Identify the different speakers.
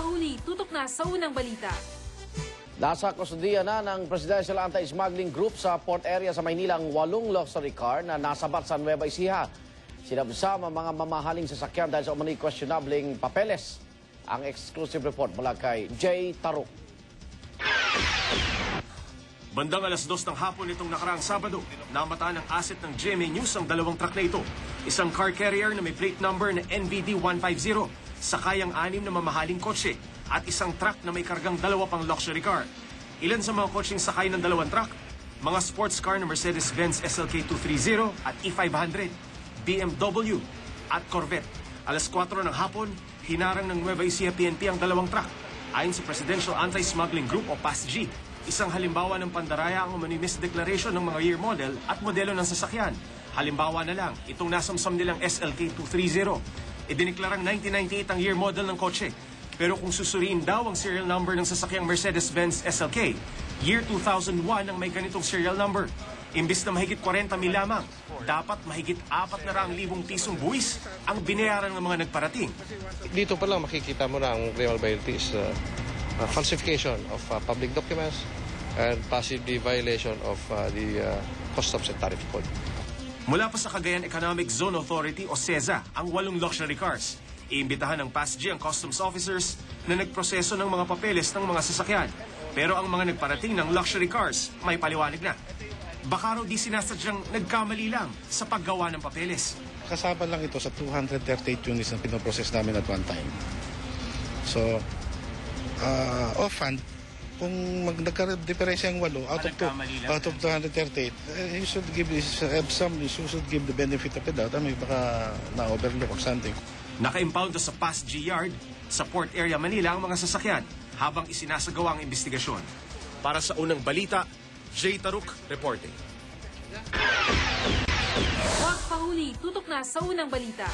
Speaker 1: Pahuli, tutok na sa unang balita.
Speaker 2: Nasa kustudiya na ng Presidential Anti-Smuggling Group sa port area sa Maynila ang walong luxury car na nasabat sa Nueva Ecija. Sinabsam ang mga mamahaling sasakyan dahil sa umano'y questionabling papeles. Ang exclusive report mula kay Jay Taruk.
Speaker 3: Bandang alas dos ng hapon nitong nakaraang Sabado, namataan ng asset ng GMA News ang dalawang truck na ito. Isang car carrier na may plate number na NVD 150, sakayang anim na mamahaling kotse, at isang truck na may kargang dalawa pang luxury car. Ilan sa mga kotseng sakay ng dalawang truck? Mga sports car na Mercedes-Benz SLK 230 at E500, BMW at Corvette. Alas 4 ng hapon, hinarang ng Nueva Ecija PNP ang dalawang truck. Ayon sa Presidential Anti-Smuggling Group o PASG, isang halimbawa ng pandaraya ang umano'y misdeclaration ng mga year model at modelo ng sasakyan. Halimbawa na lang, itong nasamsam nilang SLK 230. Idiniklarang 1998 ang year model ng kotse. Pero kung susuriin daw ang serial number ng sasakyang Mercedes-Benz SLK, year 2001 ang may ganitong serial number. Imbis na mahigit 40 mil lamang, dapat mahigit 4 na raang libong pisong buwis ang binayaran ng mga nagparating.
Speaker 4: dito pa lang makikita mo na ang criminal violation is uh, falsification of uh, public documents and possibly violation of uh, the uh, customs and tariff code.
Speaker 3: Mula pa sa Cagayan Economic Zone Authority o CEZA ang walong luxury cars. Iimbitahan ng PASG ang customs officers na nagproseso ng mga papeles ng mga sasakyan. Pero ang mga nagparating ng luxury cars may paliwanag na. Baka raw di sinasadyang nagkamali lang sa paggawa ng papeles.
Speaker 5: kasama lang ito sa 238 units na pinoprocess namin at one time. So, uh, offhand, kung mag nagka-diferensya ang walo, out of, two, out of 238, eh, you should give this, uh, some, you should give the benefit of the doubt. I mean, baka na-overlook or something.
Speaker 3: Naka-impound sa PASG Yard sa Port Area Manila ang mga sasakyan habang isinasagawa ang investigasyon. Para sa unang balita, Jay Taruk reporting.
Speaker 1: Wag Pahuli, tutok na sa unang balita.